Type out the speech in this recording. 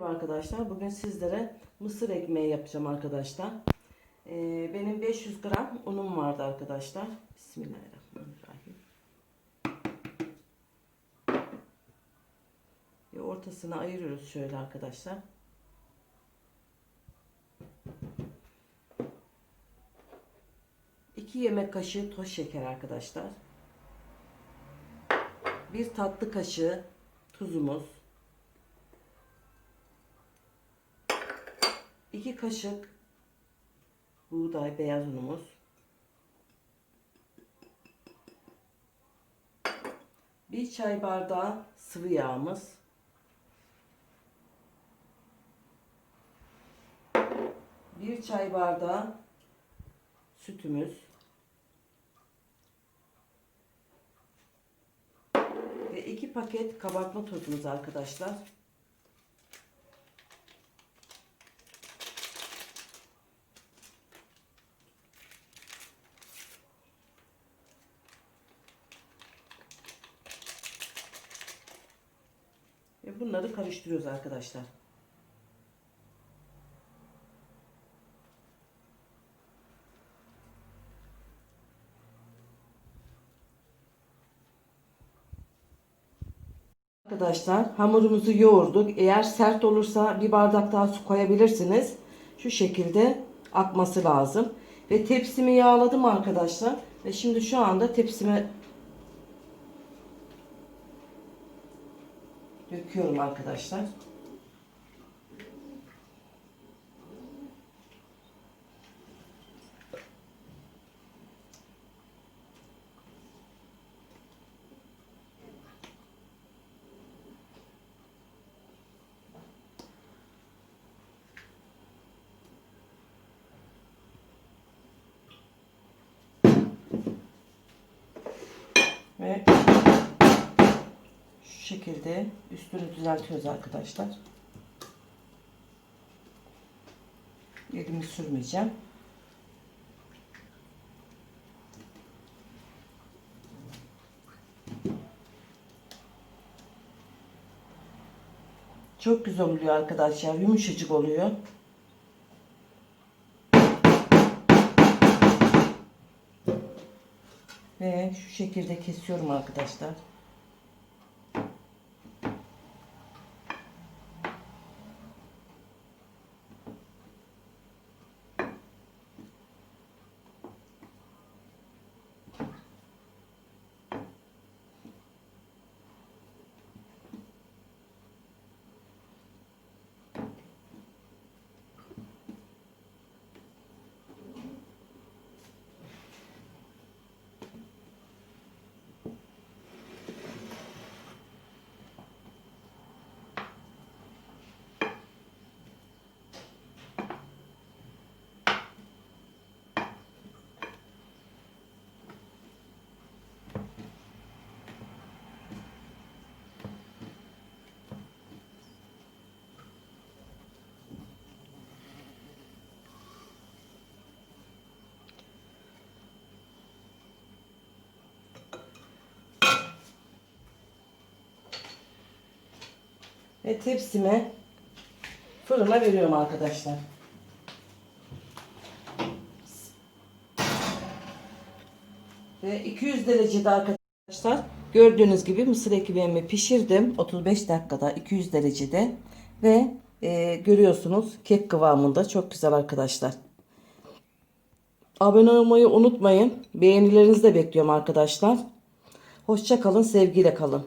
Merhaba arkadaşlar. Bugün sizlere mısır ekmeği yapacağım arkadaşlar. Ee, benim 500 gram unum vardı arkadaşlar. Bismillahirrahmanirrahim. Ve ortasını ayırıyoruz şöyle arkadaşlar. İki yemek kaşığı toz şeker arkadaşlar. Bir tatlı kaşığı tuzumuz. 2 kaşık buğday beyaz unumuz. Bir çay bardağı sıvı yağımız. Bir çay bardağı sütümüz. Ve iki paket kabartma tozumuz arkadaşlar. Ve bunları karıştırıyoruz arkadaşlar. Arkadaşlar hamurumuzu yoğurduk. Eğer sert olursa bir bardak daha su koyabilirsiniz. Şu şekilde akması lazım. Ve tepsimi yağladım arkadaşlar. Ve şimdi şu anda tepsime döküyorum arkadaşlar. Ve şekilde üstünü düzeltiyoruz arkadaşlar. Elimi sürmeyeceğim. Çok güzel oluyor arkadaşlar. Yumuşacık oluyor. Ve şu şekilde kesiyorum arkadaşlar. Ve tepsime fırına veriyorum arkadaşlar. Ve 200 derecede arkadaşlar gördüğünüz gibi mısır ekmeğimi pişirdim. 35 dakikada 200 derecede ve e, görüyorsunuz kek kıvamında çok güzel arkadaşlar. Abone olmayı unutmayın. Beğenilerinizi de bekliyorum arkadaşlar. Hoşça kalın, sevgiyle kalın.